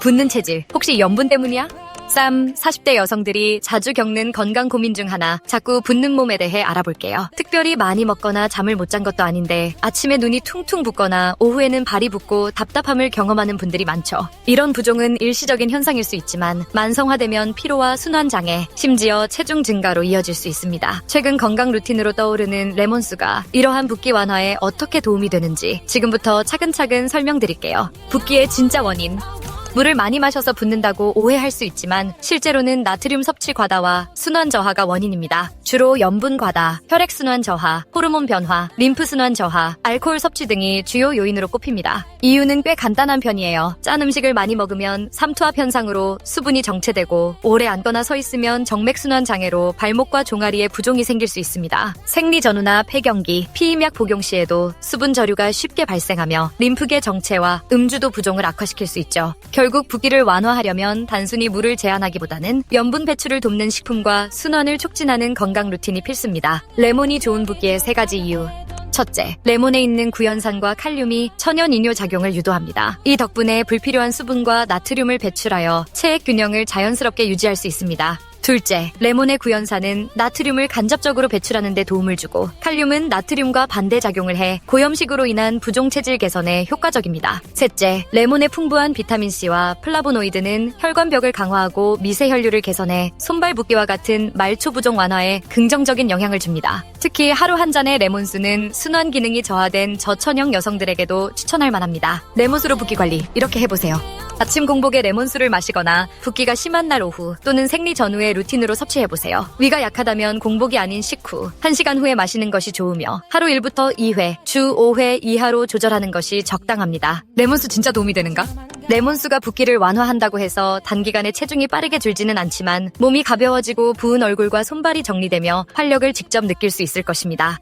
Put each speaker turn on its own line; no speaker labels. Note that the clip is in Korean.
붓는 체질. 혹시 염분 때문이야? 쌈 40대 여성들이 자주 겪는 건강 고민 중 하나 자꾸 붓는 몸에 대해 알아볼게요. 특별히 많이 먹거나 잠을 못 잔 것도 아닌데 아침에 눈이 퉁퉁 붓거나 오후에는 발이 붓고 답답함을 경험하는 분들이 많죠. 이런 부종은 일시적인 현상일 수 있지만 만성화되면 피로와 순환 장애, 심지어 체중 증가로 이어질 수 있습니다. 최근 건강 루틴으로 떠오르는 레몬수가 이러한 붓기 완화에 어떻게 도움이 되는지 지금부터 차근차근 설명드릴게요. 붓기의 진짜 원인 물을 많이 마셔서 붓는다고 오해할 수 있지만 실제로는 나트륨 섭취 과다와 순환 저하가 원인입니다. 주로 염분 과다, 혈액 순환 저하, 호르몬 변화, 림프 순환 저하, 알코올 섭취 등이 주요 요인으로 꼽힙니다. 이유는 꽤 간단한 편이에요. 짠 음식을 많이 먹으면 삼투압 현상으로 수분이 정체되고 오래 앉거나 서 있으면 정맥 순환 장애로 발목과 종아리에 부종이 생길 수 있습니다. 생리 전후나 폐경기, 피임약 복용 시에도 수분 저류가 쉽게 발생하며 림프계 정체와 음주도 부종을 악화시킬 수 있죠. 결국 붓기를 완화하려면 단순히 물을 제한하기보다는 염분 배출을 돕는 식품과 순환을 촉진하는 건강 루틴이 필수입니다. 레몬이 좋은 붓기의 세 가지 이유. 첫째, 레몬에 있는 구연산과 칼륨이 천연 이뇨 작용을 유도합니다. 이 덕분에 불필요한 수분과 나트륨을 배출하여 체액 균형을 자연스럽게 유지할 수 있습니다. 둘째, 레몬의 구연산은 나트륨을 간접적으로 배출하는 데 도움을 주고 칼륨은 나트륨과 반대 작용을 해 고염식으로 인한 부종 체질 개선에 효과적입니다. 셋째, 레몬의 풍부한 비타민 C와 플라보노이드는 혈관벽을 강화하고 미세 혈류를 개선해 손발 붓기와 같은 말초 부종 완화에 긍정적인 영향을 줍니다. 특히 하루 한 잔의 레몬수는 순환 기능이 저하된 저천형 여성들에게도 추천할 만합니다. 레몬수로 붓기 관리 이렇게 해보세요. 아침 공복에 레몬수를 마시거나 붓기가 심한 날 오후 또는 생리 전후에 루틴으로 섭취해보세요. 위가 약하다면 공복이 아닌 식후, 1시간 후에 마시는 것이 좋으며 하루 1부터 2회, 주 5회 이하로 조절하는 것이 적당합니다. 레몬수 진짜 도움이 되는가? 레몬수가 붓기를 완화한다고 해서 단기간에 체중이 빠르게 줄지는 않지만 몸이 가벼워지고 부은 얼굴과 손발이 정리되며 활력을 직접 느낄 수 있을 것입니다.